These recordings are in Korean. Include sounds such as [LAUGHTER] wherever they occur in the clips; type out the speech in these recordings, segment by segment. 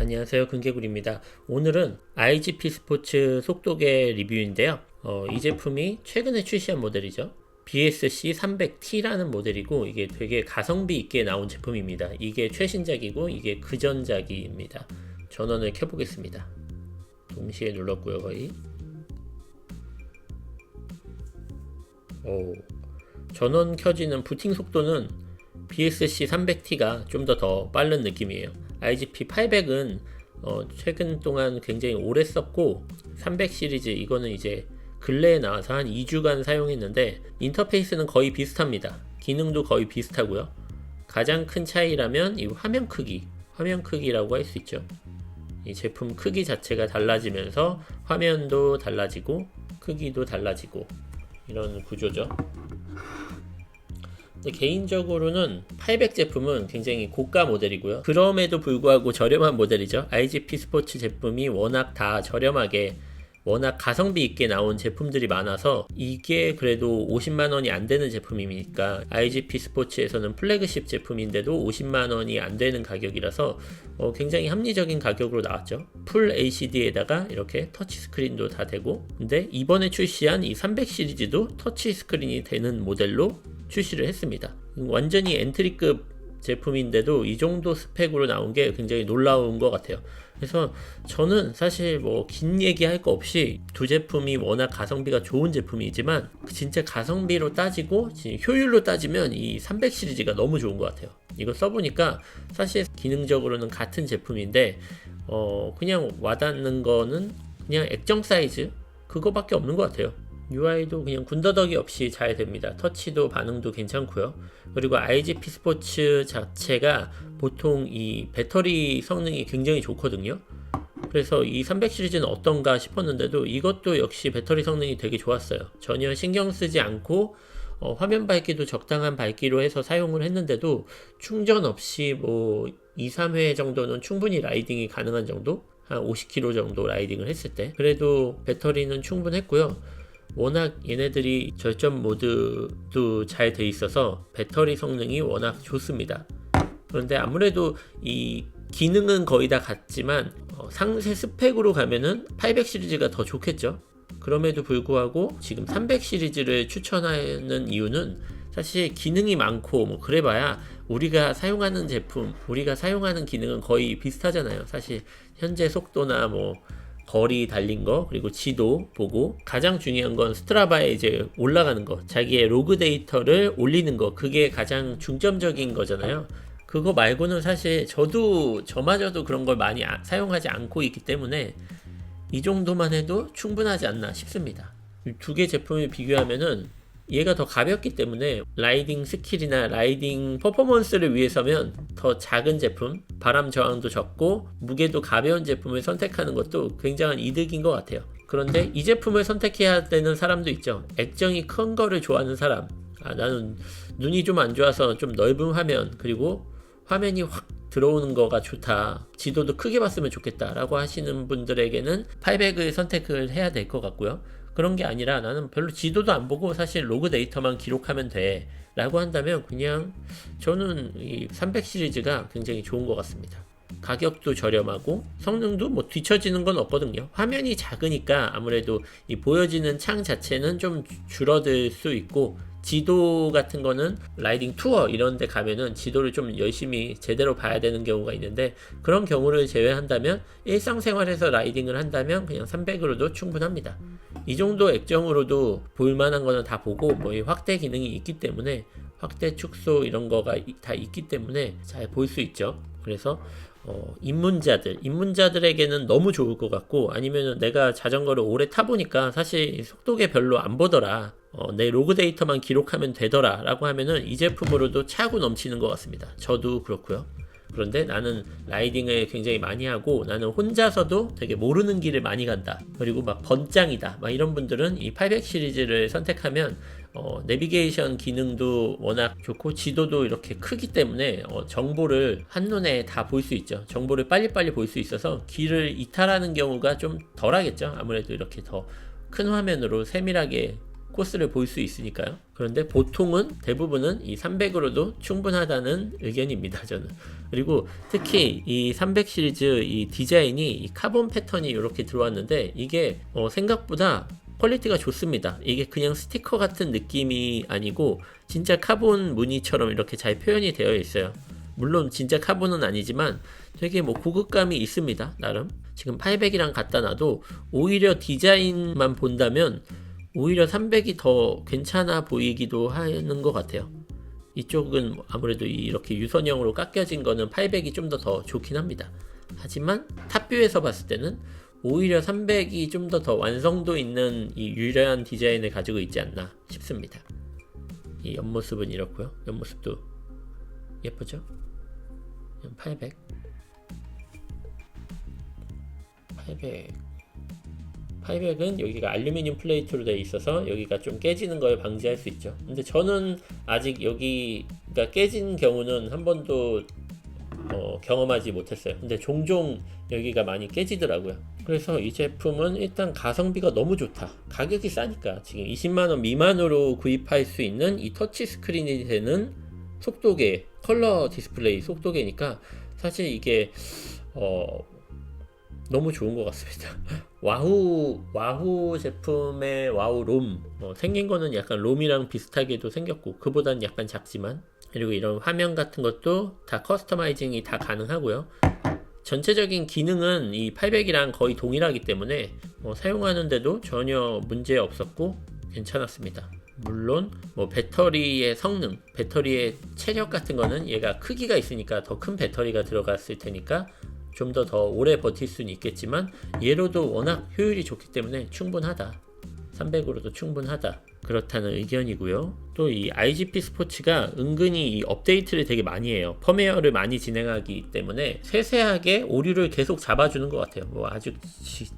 안녕하세요. 금개구리입니다. 오늘은 IGP 스포츠 속도계 리뷰인데요. 어, 이 제품이 최근에 출시한 모델이죠. BSC 300T라는 모델이고 이게 되게 가성비 있게 나온 제품입니다. 이게 최신작이고 이게 그전작입니다. 전원을 켜보겠습니다. 동시에 눌렀고요, 거의. 오, 전원 켜지는 부팅 속도는 BSC 300T가 좀 더더 빠른 느낌이에요. IGP 800은 어, 최근 동안 굉장히 오래 썼고 300 시리즈 이거는 이제 근래에 나와서 한 2주간 사용했는데 인터페이스는 거의 비슷합니다. 기능도 거의 비슷하고요. 가장 큰 차이라면 이 화면 크기, 화면 크기라고 할 수 있죠. 이 제품 크기 자체가 달라지면서 화면도 달라지고 크기도 달라지고 이런 구조죠. 개인적으로는 800 제품은 굉장히 고가 모델이고요. 그럼에도 불구하고 저렴한 모델이죠. IGP 스포츠 제품이 워낙 다 저렴하게 워낙 가성비 있게 나온 제품들이 많아서 이게 그래도 50만 원이 안 되는 제품이니까 IGP 스포츠에서는 플래그십 제품인데도 50만 원이 안 되는 가격이라서 어, 굉장히 합리적인 가격으로 나왔죠. 풀 LCD에다가 이렇게 터치 스크린도 다 되고 근데 이번에 출시한 이 300 시리즈도 터치 스크린이 되는 모델로 출시를 했습니다. 완전히 엔트리급 제품인데도 이 정도 스펙으로 나온 게 굉장히 놀라운 것 같아요. 그래서 저는 사실 뭐 긴 얘기할 거 없이 두 제품이 워낙 가성비가 좋은 제품이지만 진짜 가성비로 따지고 효율로 따지면 이 300 시리즈가 너무 좋은 것 같아요. 이거 써보니까 사실 기능적으로는 같은 제품인데 어 그냥 와닿는 거는 그냥 액정 사이즈 그거밖에 없는 것 같아요. UI도 그냥 군더더기 없이 잘 됩니다. 터치도 반응도 괜찮고요. 그리고 IGP 스포츠 자체가 보통 이 배터리 성능이 굉장히 좋거든요. 그래서 이 300 시리즈는 어떤가 싶었는데도 이것도 역시 배터리 성능이 되게 좋았어요. 전혀 신경 쓰지 않고 어, 화면 밝기도 적당한 밝기로 해서 사용을 했는데도 충전 없이 뭐 2, 3회 정도는 충분히 라이딩이 가능한 정도? 한 50km 정도 라이딩을 했을 때 그래도 배터리는 충분했고요. 워낙 얘네들이 절전 모드도 잘 돼 있어서 배터리 성능이 워낙 좋습니다. 그런데 아무래도 이 기능은 거의 다 같지만 어, 상세 스펙으로 가면은 800 시리즈가 더 좋겠죠. 그럼에도 불구하고 지금 300 시리즈를 추천하는 이유는 사실 기능이 많고 뭐 그래봐야 우리가 사용하는 제품, 우리가 사용하는 기능은 거의 비슷하잖아요. 사실 현재 속도나 뭐 거리 달린 거 그리고 지도 보고 가장 중요한 건 스트라바에 이제 올라가는 거 자기의 로그 데이터를 올리는 거 그게 가장 중점적인 거잖아요. 그거 말고는 사실 저도 저마저도 그런 걸 많이 아, 사용하지 않고 있기 때문에 이 정도만 해도 충분하지 않나 싶습니다. 두 개 제품을 비교하면은 얘가 더 가볍기 때문에 라이딩 스킬이나 라이딩 퍼포먼스를 위해서면 더 작은 제품, 바람 저항도 적고 무게도 가벼운 제품을 선택하는 것도 굉장한 이득인 것 같아요. 그런데 이 제품을 선택해야 되는 사람도 있죠. 액정이 큰 거를 좋아하는 사람. 아, 나는 눈이 좀 안 좋아서 좀 넓은 화면, 그리고 화면이 확 들어오는 거가 좋다. 지도도 크게 봤으면 좋겠다 라고 하시는 분들에게는 800을 선택을 해야 될 것 같고요. 그런 게 아니라 나는 별로 지도도 안 보고 사실 로그 데이터만 기록하면 돼. 라고 한다면 그냥 저는 이 300 시리즈가 굉장히 좋은 것 같습니다. 가격도 저렴하고 성능도 뭐 뒤처지는 건 없거든요. 화면이 작으니까 아무래도 이 보여지는 창 자체는 좀 줄어들 수 있고 지도 같은 거는 라이딩 투어 이런 데 가면은 지도를 좀 열심히 제대로 봐야 되는 경우가 있는데 그런 경우를 제외한다면 일상생활에서 라이딩을 한다면 그냥 300으로도 충분합니다. 이 정도 액정으로도 볼만한 거는 다 보고 뭐 확대 기능이 있기 때문에 확대 축소 이런 거가 다 있기 때문에 잘 볼 수 있죠. 그래서 어, 입문자들, 입문자들에게는 너무 좋을 것 같고 아니면 내가 자전거를 오래 타보니까 사실 속도계 별로 안 보더라. 어, 내 로그 데이터만 기록하면 되더라 라고 하면은 이 제품으로도 차고 넘치는 것 같습니다. 저도 그렇고요. 그런데 나는 라이딩을 굉장히 많이 하고 나는 혼자서도 되게 모르는 길을 많이 간다. 그리고 막 번짱이다. 막 이런 분들은 이 800 시리즈를 선택하면 어, 내비게이션 기능도 워낙 좋고 지도도 이렇게 크기 때문에 어, 정보를 한눈에 다 볼 수 있죠. 정보를 빨리빨리 볼 수 있어서 길을 이탈하는 경우가 좀 덜하겠죠. 아무래도 이렇게 더 큰 화면으로 세밀하게 코스를 볼 수 있으니까요. 그런데 보통은 대부분은 이 300으로도 충분하다는 의견입니다. 저는. 그리고 특히 이 300 시리즈 이 디자인이 이 카본 패턴이 이렇게 들어왔는데 이게 어 생각보다 퀄리티가 좋습니다. 이게 그냥 스티커 같은 느낌이 아니고 진짜 카본 무늬처럼 이렇게 잘 표현이 되어 있어요. 물론 진짜 카본은 아니지만 되게 뭐 고급감이 있습니다. 나름. 지금 800이랑 갖다 놔도 오히려 디자인만 본다면 오히려 300이 더 괜찮아 보이기도 하는 것 같아요. 이쪽은 아무래도 이렇게 유선형으로 깎여진 거는 800이 좀 더더 좋긴 합니다. 하지만 탑뷰에서 봤을 때는 오히려 300이 좀더더 완성도 있는 이 유려한 디자인을 가지고 있지 않나 싶습니다. 이 옆모습은 이렇고요. 옆모습도 예쁘죠? 800 800 800은 여기가 알루미늄 플레이트로 되어 있어서 여기가 좀 깨지는 걸 방지할 수 있죠. 근데 저는 아직 여기가 깨진 경우는 한 번도 어, 경험하지 못했어요. 근데 종종 여기가 많이 깨지더라고요. 그래서 이 제품은 일단 가성비가 너무 좋다. 가격이 싸니까 지금 20만원 미만으로 구입할 수 있는 이 터치 스크린이 되는 속도계, 컬러 디스플레이 속도계니까 사실 이게 어, 너무 좋은 것 같습니다. [LAUGHS] 와후 와후 제품의 와우 롬 어, 생긴 거는 약간 롬이랑 비슷하게도 생겼고 그보다는 약간 작지만 그리고 이런 화면 같은 것도 다 커스터마이징이 다 가능하고요. 전체적인 기능은 이 800이랑 거의 동일하기 때문에 뭐 사용하는데도 전혀 문제 없었고 괜찮았습니다. 물론 뭐 배터리의 성능, 배터리의 체력 같은 거는 얘가 크기가 있으니까 더 큰 배터리가 들어갔을 테니까 좀더더 오래 버틸 수는 있겠지만 얘로도 워낙 효율이 좋기 때문에 충분하다. 300으로도 충분하다. 그렇다는 의견이고요. 또 이 IGP 스포츠가 은근히 이 업데이트를 되게 많이 해요. 펌웨어를 많이 진행하기 때문에 세세하게 오류를 계속 잡아주는 것 같아요. 뭐 아주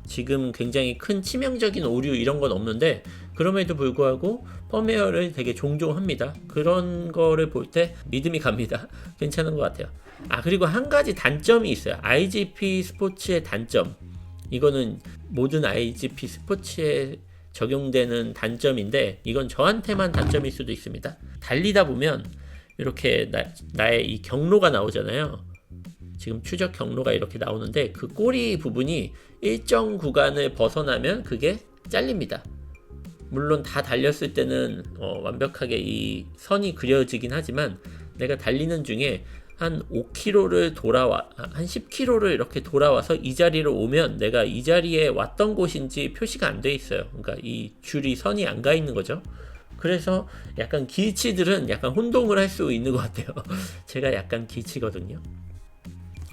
지, 금 굉장히 큰 치명적인 오류 이런 건 없는데 그럼에도 불구하고 펌웨어를 되게 종종 합니다. 그런 거를 볼 때 믿음이 갑니다. [LAUGHS] 괜찮은 것 같아요. 아 그리고 한 가지 단점이 있어요. IGP 스포츠의 단점. 이거는 모든 IGP 스포츠에 적용되는 단점인데 이건 저한테만 단점일 수도 있습니다. 달리다 보면 이렇게 나, 나의 이 경로가 나오잖아요. 지금 추적 경로가 이렇게 나오는데 그 꼬리 부분이 일정 구간을 벗어나면 그게 잘립니다. 물론 다 달렸을 때는 어, 완벽하게 이 선이 그려지긴 하지만 내가 달리는 중에 한 5km를 돌아와 한 10km를 이렇게 돌아와서 이 자리로 오면 내가 이 자리에 왔던 곳인지 표시가 안 돼 있어요. 그러니까 이 줄이 선이 안 가 있는 거죠. 그래서 약간 길치들은 약간 혼동을 할 수 있는 것 같아요. [LAUGHS] 제가 약간 길치거든요.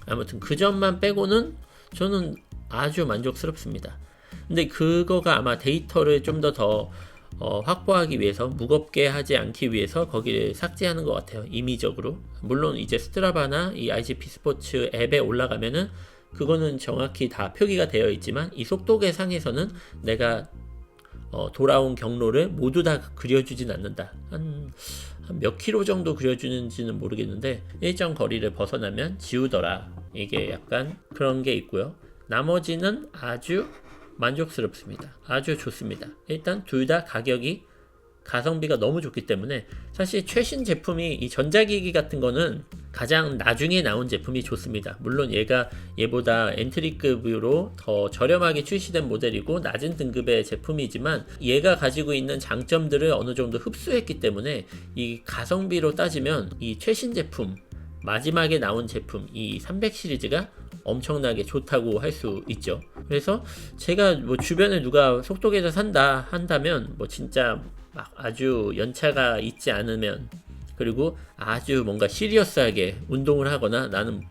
아무튼 그 점만 빼고는 저는 아주 만족스럽습니다. 근데 그거가 아마 데이터를 좀 더더 더 어, 확보하기 위해서 무겁게 하지 않기 위해서 거기를 삭제하는 것 같아요. 임의적으로. 물론 이제 스트라바나 이 IGP 스포츠 앱에 올라가면은 그거는 정확히 다 표기가 되어 있지만 이 속도계 상에서는 내가 어, 돌아온 경로를 모두 다 그려주진 않는다. 한, 한 몇 킬로 정도 그려주는지는 모르겠는데 일정 거리를 벗어나면 지우더라. 이게 약간 그런 게 있고요. 나머지는 아주 만족스럽습니다. 아주 좋습니다. 일단 둘 다 가격이 가성비가 너무 좋기 때문에 사실 최신 제품이 이 전자기기 같은 거는 가장 나중에 나온 제품이 좋습니다. 물론 얘가 얘보다 엔트리급으로 더 저렴하게 출시된 모델이고 낮은 등급의 제품이지만 얘가 가지고 있는 장점들을 어느 정도 흡수했기 때문에 이 가성비로 따지면 이 최신 제품 마지막에 나온 제품 이 300 시리즈가 엄청나게 좋다고 할 수 있죠. 그래서 제가 뭐 주변에 누가 속도계좌 산다 한다면 뭐 진짜 막 아주 연차가 있지 않으면 그리고 아주 뭔가 시리어스하게 운동을 하거나 나는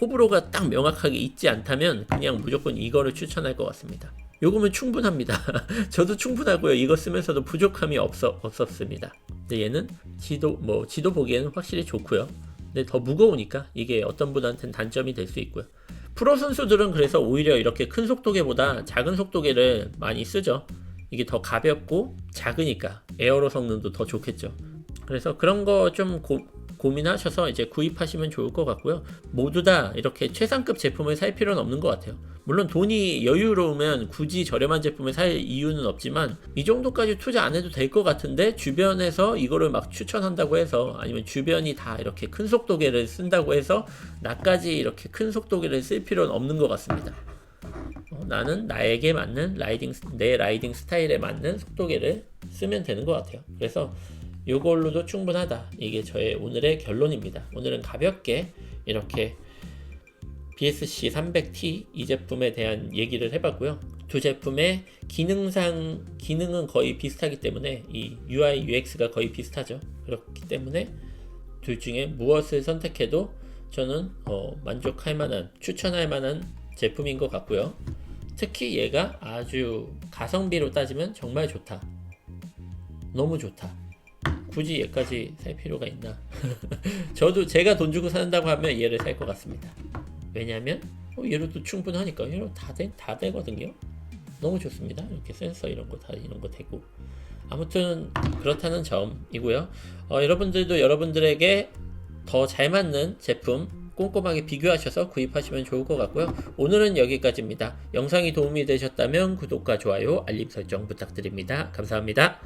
호불호가 딱 명확하게 있지 않다면 그냥 무조건 이거를 추천할 것 같습니다. 요금은 충분합니다. [LAUGHS] 저도 충분하고요. 이거 쓰면서도 부족함이 없어, 없었습니다. 근데 얘는 지도, 뭐, 지도 보기에는 확실히 좋고요. 근데 더 무거우니까 이게 어떤 분한테는 단점이 될 수 있고요. 프로 선수들은 그래서 오히려 이렇게 큰 속도계보다 작은 속도계를 많이 쓰죠. 이게 더 가볍고 작으니까 에어로 성능도 더 좋겠죠. 그래서 그런 거 좀 고민하셔서 이제 구입하시면 좋을 것 같고요. 모두 다 이렇게 최상급 제품을 살 필요는 없는 것 같아요. 물론 돈이 여유로우면 굳이 저렴한 제품을 살 이유는 없지만 이 정도까지 투자 안 해도 될 것 같은데 주변에서 이거를 막 추천한다고 해서 아니면 주변이 다 이렇게 큰 속도계를 쓴다고 해서 나까지 이렇게 큰 속도계를 쓸 필요는 없는 것 같습니다. 어, 나는 나에게 맞는 라이딩 스- 내 라이딩 스타일에 맞는 속도계를 쓰면 되는 것 같아요. 그래서 이걸로도 충분하다. 이게 저의 오늘의 결론입니다. 오늘은 가볍게 이렇게 BSC 300T 이 제품에 대한 얘기를 해봤고요. 두 제품의 기능상 기능은 거의 비슷하기 때문에 이 UI UX가 거의 비슷하죠. 그렇기 때문에 둘 중에 무엇을 선택해도 저는 어, 만족할 만한 추천할 만한 제품인 것 같고요. 특히 얘가 아주 가성비로 따지면 정말 좋다. 너무 좋다. 굳이 얘까지 살 필요가 있나? [LAUGHS] 저도 제가 돈 주고 산다고 하면 얘를 살 것 같습니다. 왜냐하면 어, 얘로도 충분하니까 얘로 다, 되, 다 되거든요. 너무 좋습니다. 이렇게 센서 이런 거 다 이런 거 되고 아무튼 그렇다는 점이고요. 어, 여러분들도 여러분들에게 더 잘 맞는 제품 꼼꼼하게 비교하셔서 구입하시면 좋을 것 같고요. 오늘은 여기까지입니다. 영상이 도움이 되셨다면 구독과 좋아요, 알림 설정 부탁드립니다. 감사합니다.